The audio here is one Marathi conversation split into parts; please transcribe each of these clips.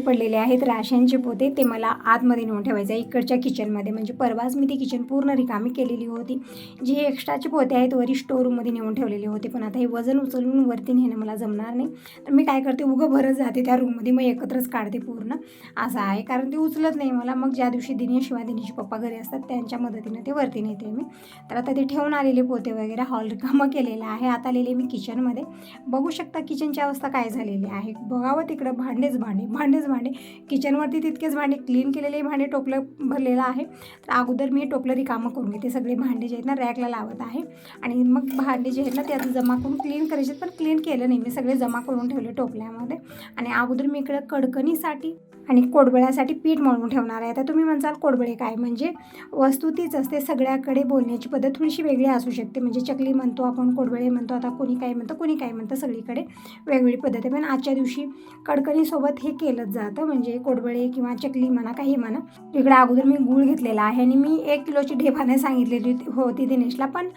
पडलेले आहेत. राशांचे पोते ते मला आतमध्ये नेऊन ठेवायचे आहे. इकडच्या किचनमध्ये. म्हणजे परवाच मी ती किचन पूर्ण रिकामी केलेली होती. जे हे एक्स्ट्राचे पोते आहेत वरी स्टोर रूममध्ये नेऊन ठेवलेले होते. पण आता हे वजन उचलून वरती नेणं मला जमणार नाही. तर मी काय करते उगं भरत जाते त्या रूममध्ये मग एकत्रच काढते पूर्ण. असं आहे. कारण ते उचलत नाही मला. मग ज्या दिवशी दिनेश किंवा दिनेशचे पप्पा घरी असतात त्यांच्या मदतीनं ते वरती नेते मी. तर आता ते ठेवून आलेले पोते वगैरे हॉल रिकामं केलेलं आहे. आता आलेले मी किचनमध्ये बघू शकता किचनची अवस्था काय झालेली आहे. बघावं तिकडं भांडेच भांडे. भांडेच भांडे. किचनवरती तितकेच भांडे. क्लीन केलेले भांडे टोपलं भरलेलं आहे. तर अगोदर मी टोपलं रिकामं करून घेते. सगळे भांडे जे आहेत ना रॅकला लावत आहे. आणि मग भांडे जे आहेत ना ते आता जमा करून क्लीन करायचे पण क्लीन केलं नाही. मी सगळे जमा करून ठेवले टोपल्यामध्ये. आणि अगोदर मी इकडं कडकणीसाठी आणि कोडबळ्यासाठी पीठ मळून ठेवणार आहे. तर तुम्ही म्हणसाल कोडबळे काय? म्हणजे वस्तू तीच असते सगळ्याकडे बोलण्याची पद्धत थोडीशी वेगळी असू शकते. म्हणजे चकली म्हणतो आपण कोडबळे म्हणतो आता कोणी काय म्हणतं कोणी काय म्हणतं सगळीकडे वेगवेगळी पद्धत आहे. पण आजच्या दिवशी कडकणीसोबत हे केलंच जातं. म्हणजे कोडबळे किंवा चकली म्हणा काही म्हणा. इकडे अगोदर मी गूळ घेतलेला आहे आणि मी एक किलोची ढेपाने सांगितलेली होती दिनेशला. पण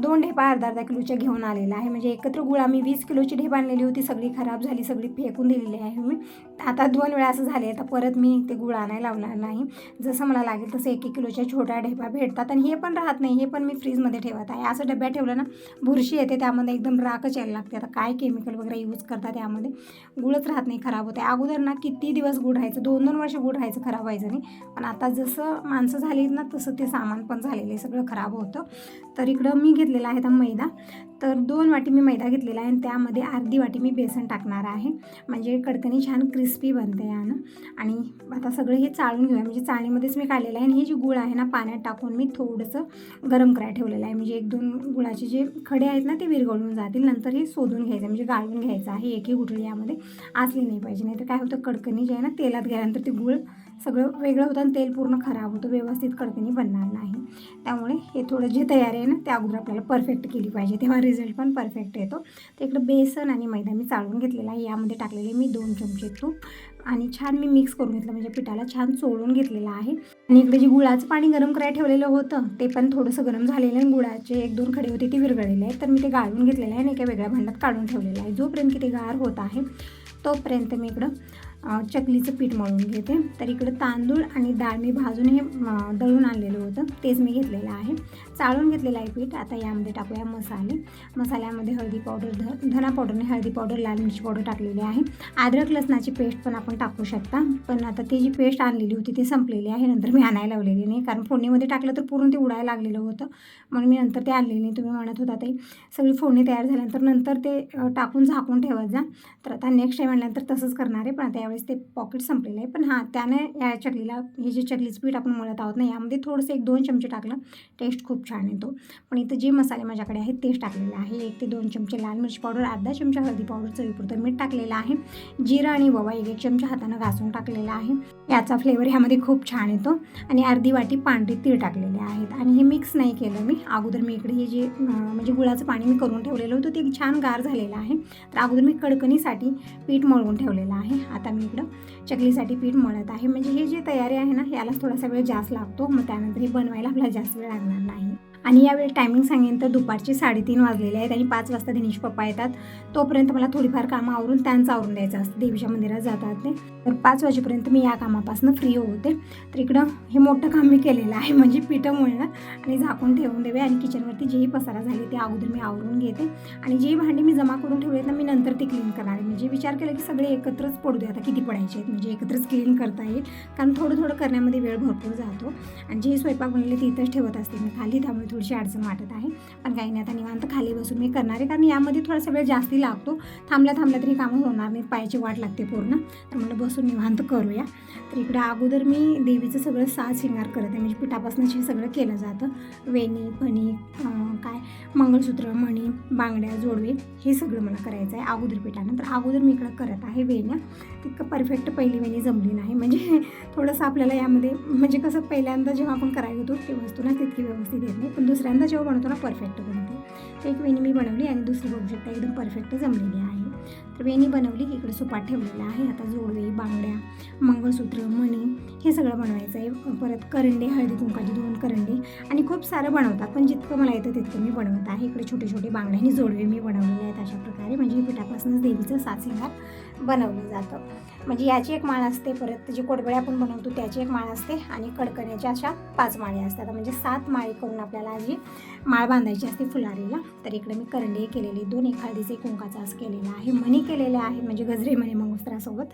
दोन ढेपा अर्धा अर्धा किलोच्या घेऊन आलेला आहे. म्हणजे एकत्र गुळ आम्ही वीस किलोची ढेप आणलेली होती. सगळी खराब झाली सगळी फेकून दिलेली आहे मी. आता दोन वेळा असं झाले आता परत मी ते गुळ आणायला लावणार नाही. जसं मला लागेल तसं एक एक किलोच्या छोट्या ढेपा भेटतात आणि हे पण राहत नाही. हे पण मी फ्रीजमध्ये ठेवत आहे. असं डब्यात ठेवलं ना बुरशी येते त्यामध्ये एकदम राखच यायला लागते. आता काय केमिकल वगैरे यूज करतात त्यामध्ये गुळच राहत नाही खराब होते अगोदर ना किती दिवस गुळ राहायचं? दोन दोन वर्ष गुळ राहायचं खराब व्हायचं नाही. पण आता जसं माणसं झाली ना तसं ते सामान पण झालेलं आहे. सगळं खराब होतं. तर इकडं मी घेतलेला आहे आता मैदा. तर दोन वाटी मी मैदा घेतलेला आहे आणि त्यामध्ये अर्धी वाटी मी बेसन टाकणार आहे. म्हणजे कडकणी छान क्रिस्पी बनते यानं. आणि आता सगळं हे चाळून घेऊया. म्हणजे चाळणीमध्येच मी काढलेलं आहे आणि हे जे गुळ आहे ना पाण्यात टाकून मी थोडंसं गरम करायला ठेवलेलं आहे. म्हणजे एक दोन गुळाचे जे खडे आहेत ना ते विरघळून जातील. नंतर हे शोधून घ्यायचं म्हणजे गाळून घ्यायचं आहे. एकही गुठळी यामध्ये असली नाही पाहिजे. नाही तर काय होतं कडकणी जे आहे ना तेलात गेल्यानंतर ते गुळ सगळं वेगळं होतं आणि तेल पूर्ण खराब होतं व्यवस्थित कडकणी बनणार नाही. त्यामुळे हे थोडं जे तयारी आहे ना त्या अगोदर आपल्याला परफेक्ट केली पाहिजे. तेव्हा रिझल्ट पण परफेक्ट येतो. तर इकडं बेसन आणि मैदा मी चाळून घेतलेला आहे. यामध्ये टाकलेले मी दोन चमचे तूप आणि छान मी मिक्स करून घेतलं. म्हणजे पिठाला छान चोळून घेतलेलं आहे. आणि इकडे जे गुळाचं पाणी गरम करायला ठेवलेलं होतं ते पण थोडंसं गरम झालेलं आहे. गुळाचे एक दोन खडे होते ते विरघळलेले आहेत. तर मी ते गाळून घेतलेलं आहे आणि एका वेगळ्या भांड्यात काढून ठेवलेलं आहे. जोपर्यंत की ते गार होत आहे तोपर्यंत मी इकडं चकलीचं पीठ मळून घेते. तर इकडं तांदूळ आणि डाळ मी भाजून हे दळून आणलेलं होतं. तेच मी घेतलेलं आहे. चाळून घेतलेलं आहे पीठ. आता यामध्ये टाकूया मसाले. मसाल्यामध्ये हळदी पावडर ध धना पावडरने हळदी पावडर लाल मिरची पावडर टाकलेली आहे. अद्रक लसणाची पेस्ट पण आपण टाकू शकता. पण आता ती जी पेस्ट आणलेली होती ती संपलेली आहे. नंतर मी आणायला लावलेली नाही. कारण फोडणीमध्ये टाकलं तर पूर्ण ते उडायला लागलेलं होतं. म्हणून मी नंतर ते आणलेली नाही. तुम्ही म्हणत होता ते सगळी फोडणी तयार झाल्यानंतर नंतर ते टाकून झाकून ठेवत जा. तर आता नेक्स्ट टाईम आणल्यानंतर तसंच करणार आहे. पण आता त्यावेळेस ते पॉकेट संपलेलं आहे. पण हां त्याने या चकलीला हे जे चकलीचं पीठ आपण मळत आहोत ना यामध्ये थोडंसं एक दोन चमचे टाकलं टेस्ट खूप छान येतो. पण इथं जे मसाले माझ्याकडे आहेत तेच टाकलेले आहे. एक ते दोन चमचे लाल मिरची पावडर अर्धा चमचा हळदी पावडर चवीपुरतं मीठ टाकलेलं आहे. जिरं आणि ववा एक एक चमचा हातानं घासून टाकलेला आहे. याचा फ्लेवर ह्यामध्ये खूप छान येतो. आणि अर्धी वाटी पांढरी तीळ टाकलेले आहेत. आणि हे मिक्स नाही केलं मी. अगोदर मी इकडे हे जे म्हणजे गुळाचं पाणी मी करून ठेवलेलं होतं ते छान गार झालेलं आहे. तर अगोदर मी कडकणीसाठी पीठ मळून ठेवलेलं आहे. आता मी इकडं चकलीसाठी पीठ मळत आहे. म्हणजे हे जे तयारी आहे ना यालाच थोडासा वेळ जास्त लागतो. मग त्यानंतर हे बनवायला आपल्याला जास्त वेळ लागणार नाही. आणि यावेळी टायमिंग सांगेन तर दुपारचे साडेतीन वाजलेले आहेत आणि पाच वाजता दिनेश पप्पा येतात. तोपर्यंत मला थोडीफार कामं आवरून त्यांचं आवरून द्यायचं असतं. देवीच्या मंदिरात जातात ते तर पाच वाजेपर्यंत मी या कामापासून फ्री होते. तर इकडं हे मोठं काम मी केलेलं आहे. म्हणजे पिठं मळणं आणि झाकून ठेवून देवे आणि किचनवरती जेही पसारा झाली ते अगोदर मी आवरून घेते. आणि जे भांडी मी जमा करून ठेवले ना मी नंतर ते क्लीन करणार आहे. म्हणजे विचार केला की सगळे एकत्रच पडू दे. आता किती पडायचे आहेत? म्हणजे एकत्रच क्लीन करता येईल. कारण थोडं थोडं करण्यामध्ये वेळ भरपूर जातो. आणि जे स्वयंपाक बनले तिथंच इथंच ठेवत असते. मी खाली त्यामुळे थोडीशी अडचण वाटत आहे. पण काही नाही आता निवांत खाली बसून मी करणार आहे. कारण यामध्ये थोडासा वेळ जास्ती लागतो. थांबल्या थांबल्या तरी कामं होणार नाही. पायाची वाट लागते पूर्ण. तर म्हणलं बसून निवांत करूया. तर इकडं अगोदर मी देवीचं सगळं साज शृंगार करत आहे. म्हणजे पिठापासूनच हे सगळं केलं जातं. वेणी फणी काय? मंगळसूत्र मणी बांगड्या जोडवे हे सगळं मला करायचं आहे अगोदर पिठानं. तर अगोदर मी इकडं करत आहे वेण्या. तितकं परफेक्ट पहिली वेणी जमली नाही. म्हणजे थोडंसं आपल्याला यामध्ये म्हणजे कसं पहिल्यांदा जेव्हा आपण करायला होतो ते वस्तू ना तितकी व्यवस्थित येत नाही. पण दुसऱ्यांदा जेव्हा बनवतो ना परफेक्ट बनते. एक वेणी मी बनवली आणि दुसरी बघू शकता एकदम परफेक्ट जमलेली आहे. तर वेणी बनवली की इकडे सुपाट ठेवलेलं आहे. आता जोडवे बांगड्या मंगळसूत्र मणी हे सगळं बनवायचं आहे. परत करंडे हळदी कुंकाचे दोन करंडे आणि खूप सारं बनवतात पण जितकं मला येतं तितकं मी बनवत आहे. इकडे छोटे छोटे बांगड्या आणि जोडवे मी बनवलेले आहेत अशा प्रकारे. म्हणजे पिठापासूनच देवीचं सासिंगार बनवलं जातं. म्हणजे याची एक माळ असते परत जी कोडबळे आपण बनवतो त्याची एक माळ असते आणि कडकण्याच्या अशा पाच माळ्या असतात. म्हणजे सात माळी करून आपल्याला जी माळ बांधायची असते फुलारीला तर इकडे मी करंडे केलेले दोन एक कुंकाचा आस केलेला आहे मणी केलेले आहे म्हणजे गजरे मणी मंगोस्त्रासोबत.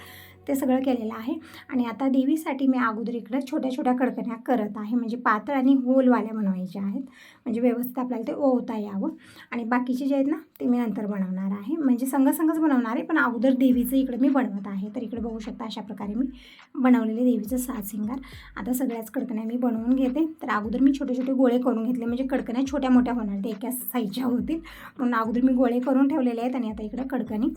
ते सगळं केलेलं आहे. आणि आता देवीसाठी मी अगोदर इकडं छोट्या छोट्या कडकण्या करत आहे. म्हणजे पातळ आणि होलवाल्या बनवायच्या आहेत. म्हणजे व्यवस्थित आपल्याला ते ओवता यावं. आणि बाकीचे जे आहेत ना ते मी नंतर बनवणार आहे. म्हणजे संगसंगच बनवणार आहे. पण अगोदर देवीचं इकडं मी बनवत आहे. तर इकडे बघू शकता अशा प्रकारे मी बनवलेले देवीचं सात सिंगार आता सगळ्याच कडकण्या मी बनवून घेते. तर अगोदर मी छोटे छोटे गोळे करून घेतले. म्हणजे कडकण्या छोट्या मोठ्या होणार. ते एकाच साईजच्या होतील. म्हणून अगोदर मी गोळे करून ठेवलेले आहेत. आणि आता इकडं कडकणी.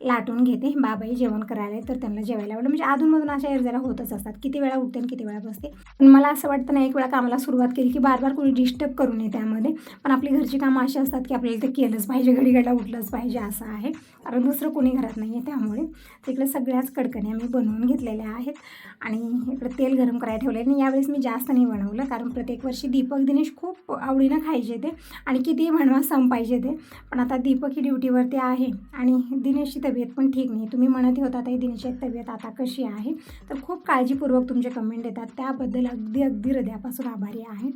लाटून घेते. बाबाई जेवण करायला आहे, तर त्यांना जेवायला आवडलं म्हणजे अधूनमधून अशा एरजाला होतच असतात. किती वेळा उठते आणि किती वेळा बसते. पण मला असं वाटतं ना एक वेळा कामाला सुरुवात केली की बार बार कोणी डिस्टर्ब करू नये त्यामध्ये. पण आपली घरची कामं अशी असतात की आपल्याला ते केलंच पाहिजे घडीघडला उठलंच पाहिजे असं आहे. कारण दुसरं कोणी घरात नाही आहे त्यामुळे तिकडे सगळ्याच कडकण्या मी बनवून घेतलेल्या आहेत. आणि इकडे तेल गरम करायला ठेवले आणि यावेळेस मी जास्त नाही बनवलं कारण प्रत्येक वर्षी दीपक दिनेश खूप आवडीनं खायचे ते. आणि कितीही म्हणवा संपायचे ते. पण आता दीपक ही ड्युटीवरती आहे. आणि दिनेशची तब्येत पण ठीक नाही. तुम्ही म्हणत होता ताई दिनेशची तब्येत आता कशी आहे? तर खूप काळजीपूर्वक तुमचे कमेंट येतात. त्याबद्दल अगदी अगदी हृदयापासून आभारी आहे.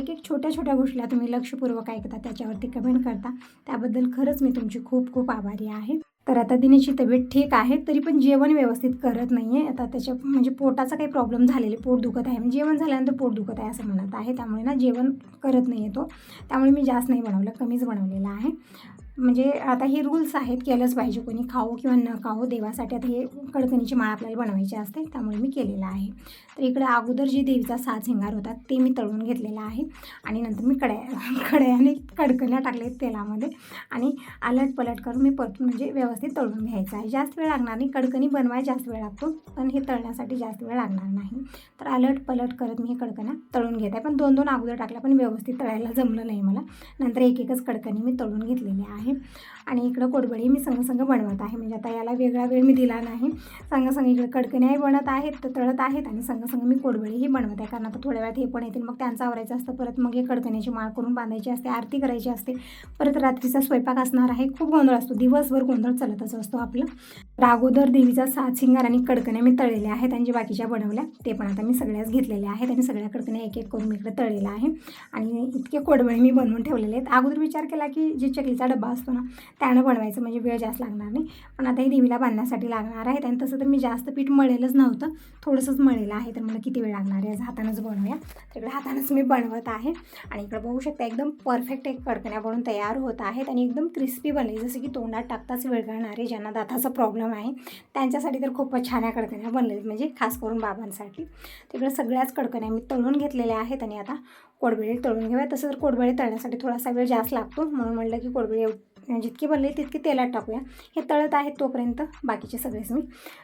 एक एक छोट्या छोट्या गोष्टीला तुम्ही लक्षपूर्वक ऐकता त्याच्यावरती कमेंट करता. त्याबद्दल खरंच मी तुमची खूप खूप आभारी आहे. तर आता दिनेशची तब्येत ठीक आहे तरी पण जेवण व्यवस्थित करत नाही आहे आता त्याच्या म्हणजे पोटाचा काही प्रॉब्लेम झालेले पोट दुखत आहे. म्हणजे जेवण झाल्यानंतर पोट दुखत आहे असं म्हणत आहे. त्यामुळे ना जेवण करत नाही आहे तो. त्यामुळे मी जास्त नाही बनवलं कमीच बनवलेलं आहे. म्हणजे आता हे रूल्स आहेत केलंच पाहिजे कोणी खाऊ किंवा न खाऊ देवासाठी. आता हे कडकणीची माळ आपल्याला बनवायची असते त्यामुळे मी केलेलं आहे. तर इकडे अगोदर जी देवीचा सात शिंगार होता ते मी तळून घेतलेला आहे. आणि नंतर मी कड्या कड्याने कडकण्या टाकले तेलामध्ये. आणि अलट पलट करून मी परतून म्हणजे व्यवस्थित तळून घ्यायचं आहे. जास्त वेळ लागणार नाही. कडकणी बनवायला जास्त वेळ लागतो पण हे तळण्यासाठी जास्त वेळ लागणार नाही. तर अलट पलट करत मी हे कडकण्या तळून घेत. आहे पण दोन दोन अगोदर टाकल्या पण व्यवस्थित तळायला जमलं नाही मला. नंतर एक एकच कडकणी मी तळून घेतलेली आहे. आणि इकडं कोडबडी मी संगसंग बनवत आहे. म्हणजे आता याला वेगळा वेळ मी दिला नाही. संगसंग इकडे कडकण्याही बनत आहेत तर तळत आहेत आणि संगसंग मी कोडबडीही बनवत आहे. कारण आता थोड्या वेळात हे पण येतील. मग त्यांचं आवरायचं असतं. परत मग हे कडकण्याची माळ करून बांधायची असते आरती करायची असते. परत रात्रीचा स्वयंपाक असणार आहे. खूप गोंधळ असतो. दिवसभर गोंधळ चालतच असतो आपलं. रागोदर देवीचा सात शिंगार आणि कडकण्या मी तळलेल्या आहेत आणि जे बाकीच्या बनवल्या ते पण आता मी सगळ्याच घेतलेल्या आहेत आणि सगळ्या कडकण्या एक एक करून मी इकडे तळलेला आहे. आणि इतके कोडबळे मी बनवून ठेवलेले आहेत. अगोदर विचार केला की जे चकलीचा डबा असतो ना त्यानं बनवायचं म्हणजे वेळ जास्त लागणार नाही. पण आता हे देवीला बांधण्यासाठी लागणार आहेत आणि तसं तर मी जास्त पीठ मळेलच नव्हतं. थोडंसंच मळेलं आहे तर मला किती वेळ लागणार आहे? आज हातानंच बनवूया. तर इकडे हातानंच मी बनवत आहे. आणि इकडे बघू शकता एकदम परफेक्ट एक कडकण्या बनून तयार होत आहेत आणि एकदम क्रिस्पी बनले. जसं की तोंडात टाकताच विरघळणारे ज्यांना दाताचा प्रॉब्लेम आहे. त्यांच्यासाठी तर खूपच छान या कडकण्या बनले म्हणजे खास करून बाबांसाठी. तिकडे सगळ्याच कडकण्या मी तळून घेतलेल्या आहेत आणि आता कोडबेळी तळून घेऊया. तसं तर कोडबेळी तळण्यासाठी थोडासा वेळ जास्त लागतो म्हणून म्हणलं की कोडबेळी जितके बनले तितकी तेलात टाकूया. हे तळत आहेत तोपर्यंत बाकीचे सगळेच मी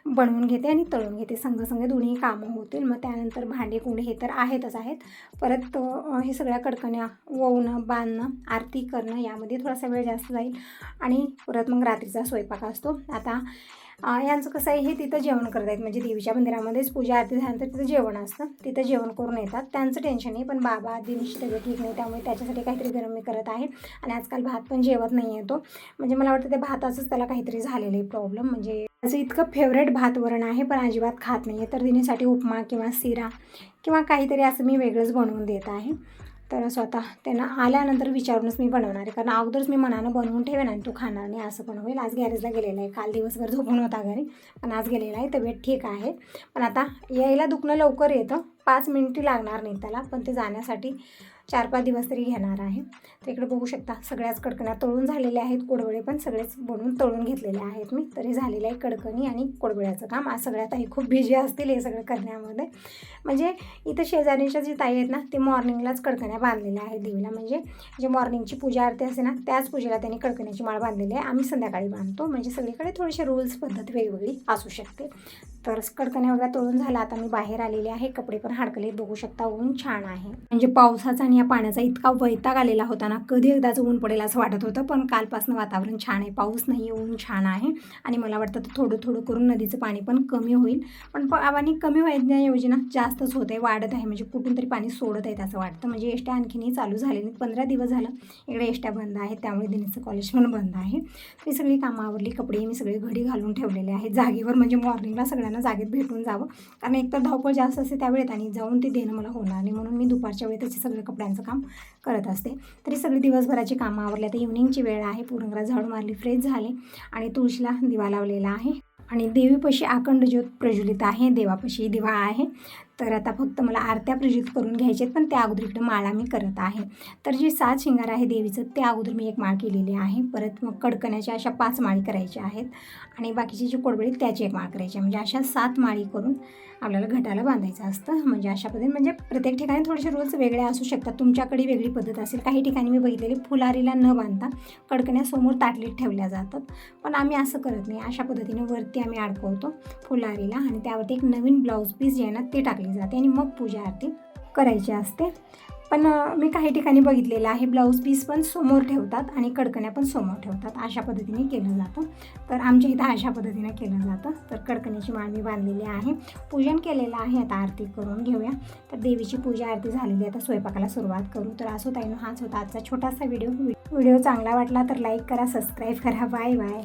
बनवून घेते आणि तळून घेते. संघ दोन्ही कामं होतील. मग त्यानंतर भांडे कुंडे हे तर आहेतच आहेत. परत हे सगळ्या कडकण्या वळणं बांधणं आरती करणं यामध्ये थोडासा वेळ जास्त जाईल. आणि परत मग रात्रीचा स्वयंपाक असतो. आता यांचं कसं आहे हे तिथं जेवण करत आहेत. म्हणजे देवीच्या मंदिरामध्येच पूजा आरती झाल्यानंतर तिथं जेवण असतं. तिथं जेवण करून येतात. त्यांचं टेन्शन नाही पण बाबा दिनेशची तब्येत ठीक नाही त्यामुळे त्याच्यासाठी काहीतरी गरम मी करत आहे. आणि आजकाल भात पण जेवत नाही आहे तो. म्हणजे मला वाटतं ते भाताचंच त्याला काहीतरी झालेलं आहे प्रॉब्लेम म्हणजे त्याचं इतकं फेवरेट भात वरण आहे पण अजिबात खात नाही आहे तर दिनेसाठी उपमा किंवा सिरा किंवा काहीतरी असं मी वेगळंच बनवून देत आहे. तर स्वतः त्यांना आल्यानंतर विचारूनच मी बनवणार आहे. कारण अगोदरच मी मनानं बनवून ठेवेन आणि तो खाणार नाही असं पण होईल. आज गॅरेजला गेलेला आहे. काल दिवसभर झोपून होता घरी. पण आज गेलेला आहे. तब्येत ठीक आहे. पण आता यायला दुखणं लवकर येतं. पाच मिनिटी लागणार नाही त्याला. पण ते जाण्यासाठी चार पाच दिवस तरी घेणार आहे. तर इकडे बघू शकता सगळ्याच कडकण्या तळून झालेल्या आहेत. कोडबळे पण सगळेच बनवून तळून घेतलेले आहेत मी. तरी झालेलं आहे कडकणी आणि कोडबळ्याचं काम. आज सगळ्यात आई खूप बिझी असतील हे सगळं करण्यामध्ये. म्हणजे इथं शेजारीच्या जी ताई आहेत ना ते मॉर्निंगलाच कडकण्या बांधलेल्या आहेत देवीला. म्हणजे जे मॉर्निंगची पूजा आरती असते ना त्याच पूजेला त्यांनी कडकण्याची माळ बांधलेली आहे. आम्ही संध्याकाळी बांधतो. म्हणजे सगळीकडे थोडेसे रूल्स पद्धत वेगवेगळी असू शकते. तर कडकण्या वगैरे तळून झाला आता मी बाहेर आलेले आहे. कपडे पण हाडकले बघू शकता ऊन छान आहे. म्हणजे पावसाचा आणि या पाण्याचा इतका वैताग आलेला होता ना कधी एकदाच ऊन पडेल असं वाटत होतं पण कालपासून वातावरण छान आहे पाऊस नाही आहे ऊन छान आहे आणि मला वाटतं तर थोडं थोडं करून नदीचं पाणी पण कमी होईल. पण पाणी कमी व्हायच्याऐवजी ना जास्तच होत आहे वाढत आहे म्हणजे कुठून तरी पाणी सोडत आहेत असं वाटतं. म्हणजे एष्ट्या आणखीनही चालू झाले नाही पंधरा दिवस झालं इकडे एष्ट्या बंद आहेत त्यामुळे दिनीचं कॉलेज पण बंद आहे. मी सगळी कामं कपडे मी सगळे घडी घालून ठेवलेले आहे जागेवर म्हणजे मॉर्निंगला सगळ्यांना जागेत भेटून जावं. कारण एकतर धावपळ जास्त असते त्यावेळेत आणि जाऊन ते देणं मला होणार नाही म्हणून मी दुपारच्या वेळेत त्याचे कपडे सगळ्यांचं काम करत असते. तरी सगळी दिवसभराची कामं आवरली. आता इव्हनिंगची वेळ आहे. पूर्ण झाडू मारली फ्रेश झाले आणि तुळशीला दिवा लावलेला आहे. आणि देवीपाशी अखंड ज्योत प्रज्वलित आहे. देवापाशी दिवा आहे. तर आता फक्त मला आरत्या प्रजित करून घ्यायचे आहेत पण त्या अगोदर इकडं माळा मी करत आहे. तर जे सात शिंगार आहे देवीचं त्या अगोदर मी एक माळ केलेली आहे. परत मग कडकण्याच्या अशा पाच माळी करायच्या आहेत आणि बाकीची जी कोडबळी त्याची एक माळ करायची आहे. म्हणजे अशा सात माळी करून आपल्याला घटाला बांधायचं असतं. म्हणजे अशा पद्धतीने म्हणजे प्रत्येक ठिकाणी थोडेसे रूल्स वेगळे असू शकतात. तुमच्याकडे वेगळी पद्धत असेल. काही ठिकाणी मी बघितलेली फुलारीला न बांधता कडकण्यासमोर ताटलीत ठेवल्या जातात. पण आम्ही असं करत नाही. अशा पद्धतीने वरती आम्ही अडकवतो फुलारीला आणि त्यावरती एक नवीन ब्लाऊज पीस जे आहे ना ते टाकले जाते आणि मग पूजा आरती करायची असते. पण मी काही ठिकाणी बघितलेलं आहे ब्लाऊज पीस पण समोर ठेवतात आणि कडकण्या पण समोर ठेवतात. अशा पद्धतीने केलं जातं. तर आमच्या इथं अशा पद्धतीने केलं जातं. तर कडकण्याची माळ मी बांधलेली आहे. पूजन केलेलं आहे. आता आरती करून घेऊया. तर देवीची पूजा आरती झालेली आहे. आता स्वयंपाकाला सुरुवात करू. तर असो ताईनो हाच होता आजचा छोटासा व्हिडिओ. व्हिडिओ चांगला वाटला तर लाईक करा सबस्क्राईब करा. Bye bye.